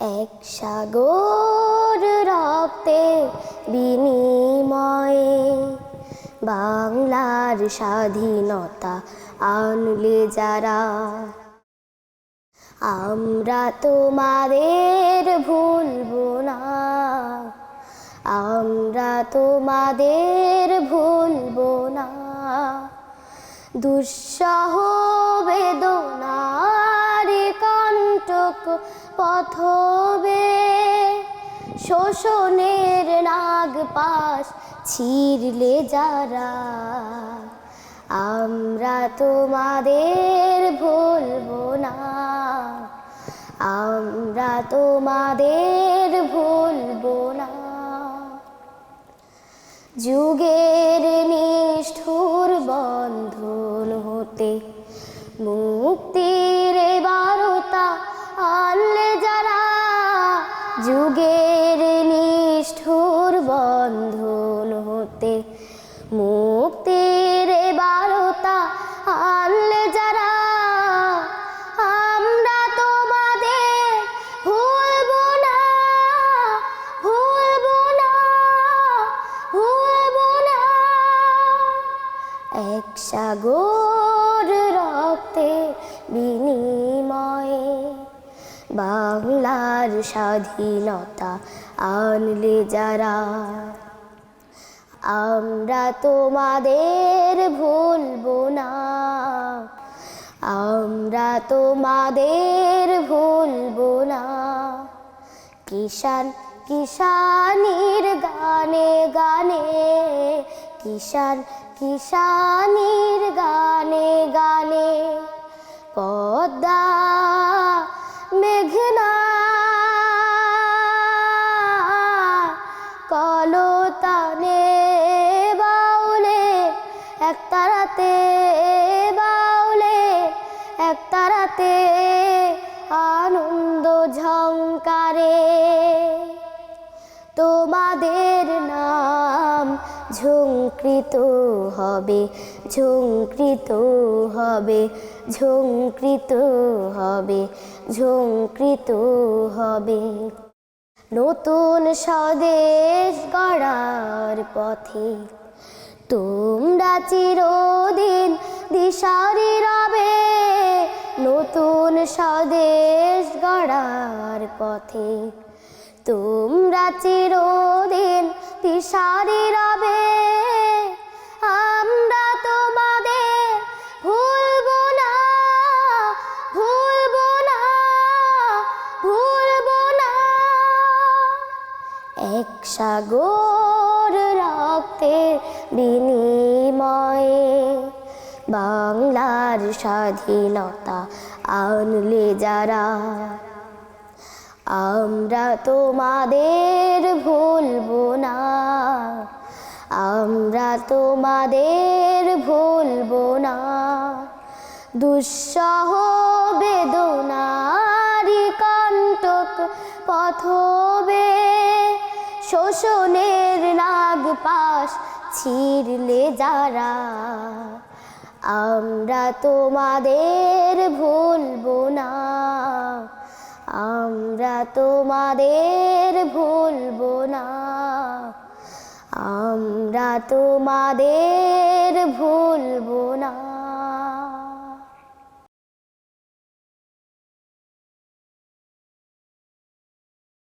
এক সাগর রক্তে বিনিময়ে বাংলার স্বাধীনতা আনলে যারা, আমরা তোমাদের ভুলবো না। আমরা তোমাদের ভুলবো না। দুঃসহ কণ্টক পথবে। শোষণের নাগ পাশ ছিঁড়লে যারা, আমরা তোমাদের ভুলবো না। আমরা তোমাদের ভুলবো না। যুগের নিষ্ঠুর বন্ধন হতে মুক্তির যুগের নিষ্ঠুর বন্ধন হতে মুক্তির বারতা আনলে যারা, আমরা তোমাদের ভুলবো না ভুলবো না ভুলবো না। এক সাগর রক্তে বিনিময়ে বাংলার স্বাধীনতা আনলে যারা, আমরা তোমাদের ভুলবো না। আমরা তোমাদের ভুলবো না। কিষান কিষানির গানে গানে কিষান কিষানির গানে গানে, পদ্মা তারাতে বাউলে এক তারাতে আনন্দ ঝংকারে তোমাদের নাম ঝঙ্কৃত হবে ঝঙ্কৃত হবে ঝঙ্কৃত হবে ঝঙ্কৃত হবে। নতুন স্বদেশ গড়ার পথে তোমরা চিরদিন দিশারি রবে, নতুন স্বদেশ গড়ার পথে। তোমরা চিরদিন দিশারি রবে, আমরা তোমাদের ভুলবো না ভুলবো না ভুলবো না। এক সাগর রক্তের বিনিময়ে বাংলার স্বাধীনতা আনলে যারা, আমরা তোমাদের ভুলবো না। আমরা তোমাদের ভুলবো না। দুঃসহ বেদনারি কণ্টক পথবে, শোষণের নাগ পাশ ছিঁড়লে যারা আমরা তোমাদের ভুলবো না। আমরা তোমাদের ভুলবো না। আমরা তোমাদের ভুলবো